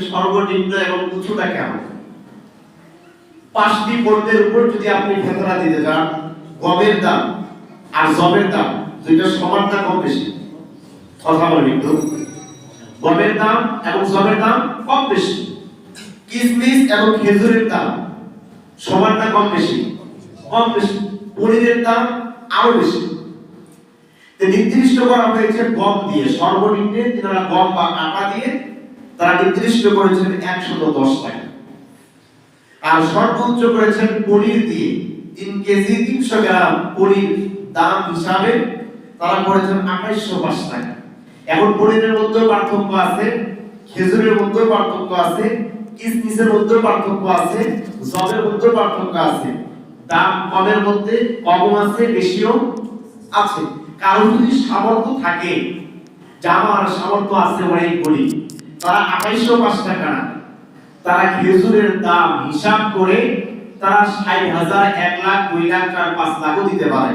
সর্বনিম্ন এবং উঁচুটা কেমন? পাঁচটি পণ্যের উপর যদি আপনি ফেতরা দিতে যান, গমের দাম আর দাম দুইটা সমান না কম বেশি? গমের দাম এবং দাম কম বেশি। কিসমিস এবং খেজুরের দাম সমান না কম বেশি? কম বেশি। পনিরের দাম আরও বেশি। নির্দিষ্ট করা হয়েছে গম দিয়ে। সর্বনিম্নে তিনারা গম বা আটা দিয়ে তারা নির্দিষ্ট করেছেন একশত দশ টাকা আর সর্বোচ্চ করেছেন পনির দিয়ে। তিন কেজি তিনশো গ্রাম পনির দাম হিসাবে তারা করেছেন আঠাইশশো পাঁচ টাকা এখন পনিরের মধ্যেও পার্থক্য আছে, খেজুরের মধ্যেও পার্থক্য আছে, কিসমিসের মধ্যেও পার্থক্য আছে, জবের মধ্যেও পার্থক্য আছে। দাম কমের মধ্যে কম আছে, বেশিও আছে। কারও যদি সামর্থ্য থাকে যে আমার সামর্থ্য আছে অনেক বলি তারা আঠাইশশো পাঁচ টাকা তারা খেজুরের দাম হিসাব করে তারা ষাট হাজার, এক লাখ, দুই লাখ চার পাঁচ লাখও দিতে পারে।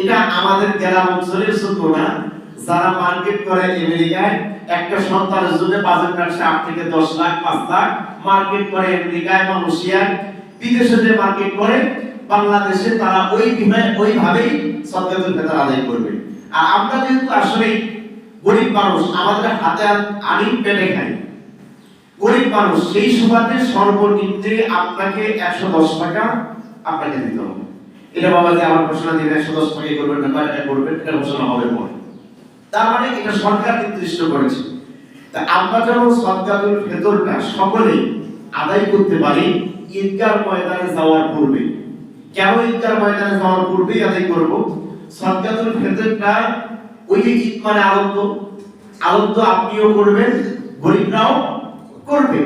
এটা আমাদের গ্রাম অঞ্চলের জন্য না যারা মার্কেট করে আমেরিকায়, একটা সন্তানের জন্য বাজার কাটছে আট থেকে দশ লাখ, পাঁচ লাখ। মার্কেট করে আমেরিকায় মালয়েশিয়ায় বিদেশে যে মার্কেট করে, বাংলাদেশে তারা ওই ওইভাবেই সদকাতুল ফিতর আদায় করবে। আর আমরা যেহেতু আসলে গরিব মানুষ আমাদের হাতে আনি পেটে খাই। গরিব মানুষ, সেই সুবাদে সর্বনিম্নে আপনাকে একশো দশ টাকা আপনাকে দিতে হবে। এটা বাবা যে আমার ঘোষণা দিন একশো দশ টাকা করবেন না টাকা করবেন, এটা ঘোষণা হবে পরে। তার মানে এটা সরকার নির্দিষ্ট করেছে। তা আমরা যেন সদকাতুল ফেতরটা সকলেই আদায় করতে পারি, ঈদগার ময়দানে যাওয়ার পূর্বে। কেন ঈদগার ময়দানে যাওয়ার পূর্বেই আদায় করব? সদকাতুল ফেতরটা ওই যে ঈদ মানে আনন্দ। আনন্দ আপনিও করবেন, গরিবরাও করবে।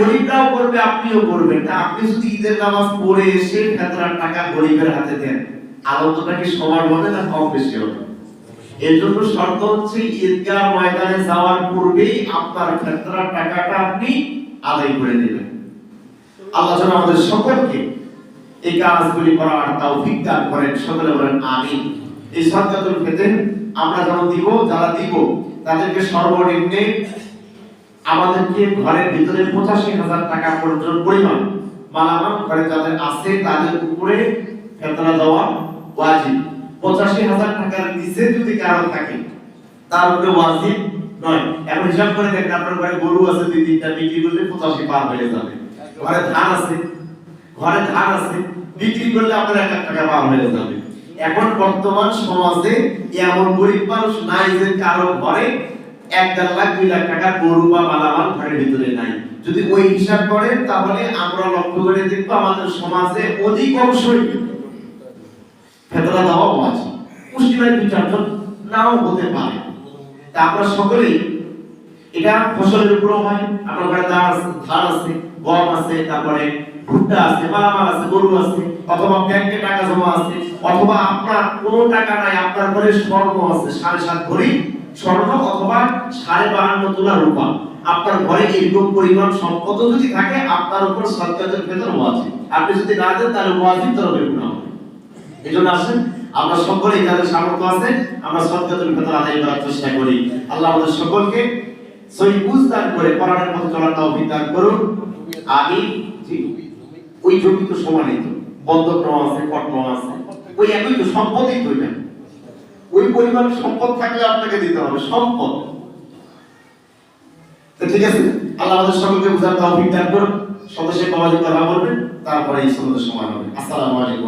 গরিবরাও করবে, আপনিও করবেন। তা আপনি যদি ঈদের নামাজ পড়ে এসে ফেতরার টাকা গরিবের হাতে দেন, আনন্দটা কি সবার হবে না কম বেশি হবে? এর জন্য শর্ত হচ্ছে, ঈদগাহ ময়দানে যাওয়ার পূর্বেই আপনার ফেতরার টাকাটা আপনি আদায় করে নেবেন। আল্লাহ যেন আমাদের সকলকে এই কাজগুলি করার তৌফিক দান করেন। সকলে বলেন, আমিন। এই সদকাতুল ফিতর আমরা যেন দিব, যারা দিব, তাদেরকে সর্বনিম্নে আমাদেরকে ঘরের ভিতরে পঁচাশি হাজার টাকা পর্যন্ত পরিমাণ মালামাল ঘরে যাদের আছে, তাদের উপরে ফেতরা দেওয়া ওয়াজিব। পঁচাশি হাজার টাকার নিচে যদি কারও থাকে, তার উপরে ওয়াজিব নয়। এখন হিসাব করে দেখেন, আপনার ঘরে গরু আছে, দুই তিনটা বিক্রি করলে পঁচাশি পার হয়ে যাবে। ঘরে ধান আছে, ঘরে ধান আছে, বিক্রি করলে আপনার এক টাকা পার হয়ে যাবে। এখন বর্তমান সমাজে এমন গরিব মানুষ নাই যে কারও ঘরে এক দেড় লাখ, দুই লাখ টাকার গরু বা মালামাল ঘরের ভিতরে নাই। যদি ওই হিসাব করেন, তাহলে আমরা লক্ষ্য করে দেখব আমাদের সমাজে অধিক অংশই ফেতরা দেওয়া আছে মুসলিমের দুই চারজন নাও হতে পারে। তা আমরা সকলেই এটা ফসলের উপরও হয়। আপনার ধান আছে, গম আছে, তারপরে ভুট্টা আছে মালামাল আছে গরু আছে, অথবা ব্যাংকে টাকা জমা আছে, অথবা আপনার কোনো টাকা নাই, আপনার ঘরে স্বর্ণ আছে, সাড়ে সাত ভরি স্বর্ণ অথবা সাড়ে বাহান্ন তোলা রূপা। আপনার ঘরে এইরকম পরিমাণ সম্পদ যদি থাকে, আপনার উপর সরকারের ভেতর ওয়াজিব। আপনি যদি না দেন, তাহলে ওয়াজিব তরফে গুণা হবে। এই জন্য আসেন, আমরা সকলেই যাদের সামর্থ্য আছে, আমরা সদকাতুল ফিতর আদায় করার চেষ্টা করি। আল্লাহ আমাদের সকলকে সহি বুঝ দান করে কোরআনের মতো চলার তৌফিক দান করুন। আমি ওই জমি তো সমানই তো বন্ধক্রম আছে কটম আছে, ওই একই তো সম্পদই তো এটা। ওই পরিমাণ সম্পদ থাকলে আপনাকে দিতে হবে, সম্পদ। ঠিক আছে, আল্লাহ আমাদের সকলকে বুঝার তৌফিক দান করুন সদস্যের যেতে কথা বলবেন, তারপরে এই সমাধান সমান হবে। আসসালামু আলাইকুম